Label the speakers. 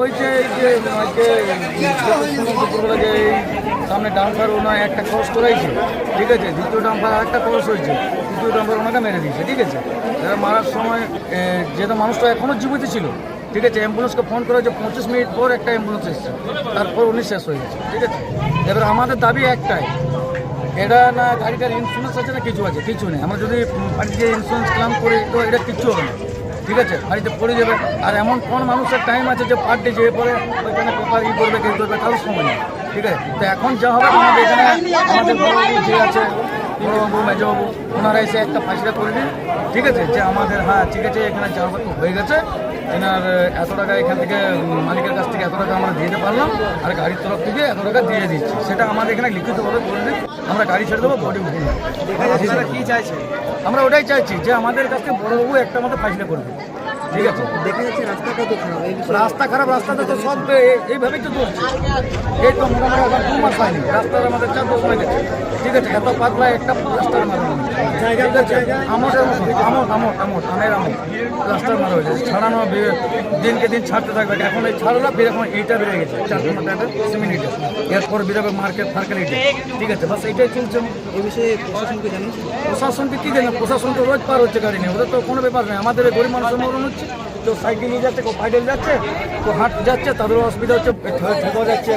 Speaker 1: হয়েছে এই যে আজকে সামনে ডাম্পার ওনার একটা ক্রস করাইছে, ঠিক আছে? দ্বিতীয় ডাম্পার একটা ক্রস হয়েছে, তৃতীয় ডাম্পার ওনাকে মেরে দিয়েছে, ঠিক আছে? এবার মারার সময় যেহেতু মানুষটা এখনও জীবিত ছিল, ঠিক আছে? অ্যাম্বুলেন্সকে ফোন করা হয়েছে, পঁচিশ মিনিট পর একটা অ্যাম্বুলেন্স এসেছে, তারপর উনি শেষ হয়ে গেছে, ঠিক আছে? এবার আমাদের দাবি একটাই এটা না গাড়িটার ইন্স্যুরেন্স আছে না কিছু আছে? কিছু নেই। আমরা যদি বাড়িতে ইন্স্যুরেন্স ক্লেম করি, তো এটা কিচ্ছু হবে না। ঠিক আছে? বাড়িতে পড়ে যাবে। আর এমন কোন মানুষের টাইম আছে যে পার ডে যেয়ে পরে ওইখানে পেপার ই করবে কেউ করবে, কারোর সময় নেই। ঠিক আছে? তো এখন যা হবে আমাদের এখানে আমাদের বড়বাবু যে আছে বড়বাবু মেজবাবু ওনারা এসে একটা ফাঁসিটা দিন। ঠিক আছে? যে আমাদের হ্যাঁ ঠিক আছে, এখানে যা হবে হয়ে গেছে। এনার এত টাকা এখান থেকে মালিকের কাছ থেকে এত টাকা আমরা দিতে পারলাম, আর গাড়ির তরফ থেকে এত টাকা দিয়ে দিচ্ছি। সেটা আমাদের এখানে লিখিতভাবে করে দিন। আমরা গাড়ি ছেড়ে দেবো বডি উঠে
Speaker 2: কি চাইছে?
Speaker 1: আমরা ওটাই চাইছি যে আমাদের কাছে বড়বাবু একটা মতো ফাইসলা করবে। ঠিক আছে?
Speaker 2: দেখা যাচ্ছে রাস্তাটা তো খারাপ
Speaker 1: রাস্তা খারাপ রাস্তাটা তো সব এইভাবেই তো চলছে। এই তো মোটামুটি দু মাস হয়নি। রাস্তার আমাদের চার দশ মাস গেছে। ঠিক আছে এত পাতলা একটা রাস্তার মারা আমট আমট আমট আমট আমের আমট রাস্তার মারা হয়েছে ছাড়ানো দিনকে দিন ছাড়তে থাকবে। এখন এই ছাড়লো ফের এখন এইটা বেড়ে গেছে। সিমেন্ট এরপর বেরোবে মার্কেট ফার্কেট ঠিক আছে? বাস এইটাই চলছে
Speaker 2: এই বিষয়ে প্রশাসনকে জানিয়েছি
Speaker 1: প্রশাসনকে কী জানি, প্রশাসন তো রোজ পার হচ্ছে গাড়ি নেই ওদের তো কোনো ব্যাপার নেই। আমাদের গরিব মানুষের মরণ হচ্ছে, কেউ সাইকেল নিয়ে যাচ্ছে, কেউ পাইডেল যাচ্ছে, কেউ হাঁট যাচ্ছে, তাদেরও অসুবিধা হচ্ছে যাচ্ছে।